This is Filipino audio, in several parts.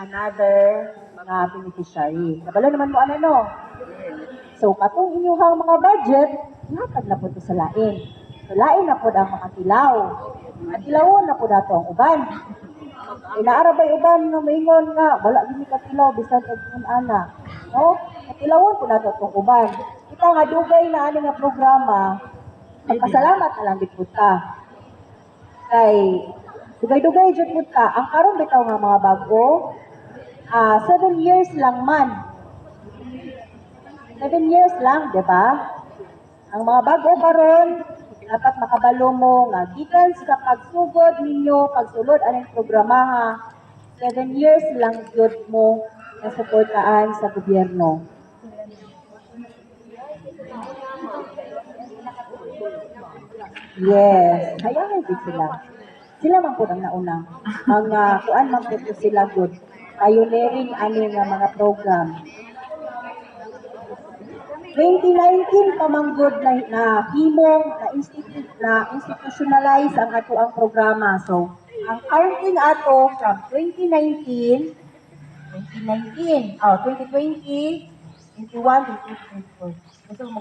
another mga beneficiary. Kabalo naman mo ano no? So, katong inyuhang mga budget, natag na po ito sa lain. So, lain na po ang mga tilaw. At tilawon na po dato ang uban. Inaarabay uban nga maingon nga, wala gini ka tilaw, bisan og ana. No? At tilawon po nato itong uban. Kita nga dugay na ani nga programa, magpasalamat na lang gid ta. Kay dugay-dugay jud ta. Ang karon bitaw nga mga bago, ah seven years lang man Seven years lang, di ba? Ang mga bago karon dapat makabalo mo nga gikan sa pagsugod ninyo, pagsulod aning programaha, seven years lang yun mo na suportaan sa gobyerno. Yes, hayaan din sila. Sila man po ang nauna. Ang uh, kuan man po sila good. Pioneering ani nga mga program. 2019 pa man good na, na himong na institute na institutionalize ang ato ang programa. So, ang counting ato from 2019 2019, oh, 2020, 21, 22, 24. Ito mo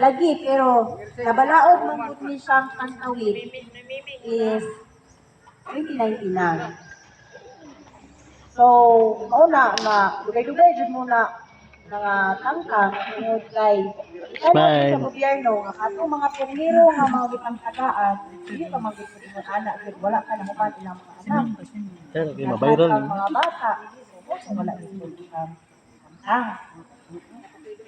Lagi, pero nabalaod man ni siyang pantawid is 2019 na. So, mao na nga dugay-dugay jud mo na mga tangkang tungod kay Bye. sa gobyerno nga ato mga pumiro nga mga gipangtagaan dili pa gid mo anak kay wala ka na human ilang mga anak. Kaya lagi mabayral Ang mga bata, so wala gid mo tangkang.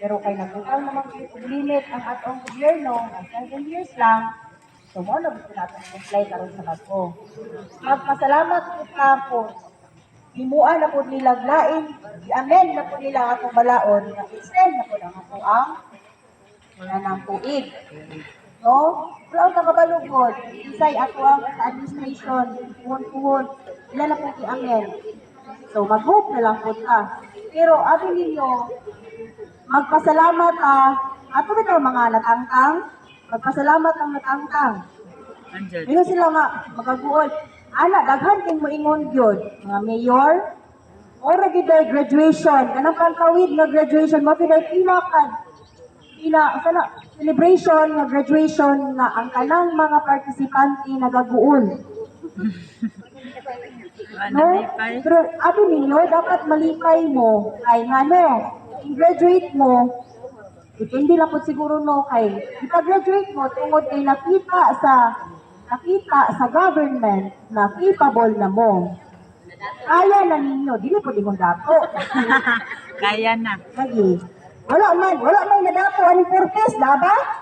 Pero kay nagutang naman kayo og limit ang atong gobyerno nga 7 years lang. So mo na gusto natin comply karon sa bago. Magpasalamat po ka po. Himuan na po nila lain, i-amend na po nila atong balaod, na extend na po lang ako ang wala ng tuig. No? Wala ang nakabalugod. Isay ako ang administration, tuhon-tuhon. Wala na po i-amend. So mag-hope na lang po ka. Pero abi ninyo, magpasalamat ah, ato bitaw mga natangtang, magpasalamat ang natangtang. Ngayon sila nga magaguol. Ana, daghan king moingon gyud mga mayor. Ora gid ay graduation, kanang pangkawid nga graduation mo pinay pinakan. Pina sana celebration nga graduation nga ang kanang mga partisipante nagaguol. No? Pero abi ninyo, dapat malipay mo. Kay nga no, i-graduate mo, depende lang po siguro no, kay ipag-graduate mo, tungod kay nakita sa nakita sa government na capable na mo. Kaya na ninyo, dili po di mo dato. Kaya na. Lagi. Wala man, wala man nadato aning purpose, laba?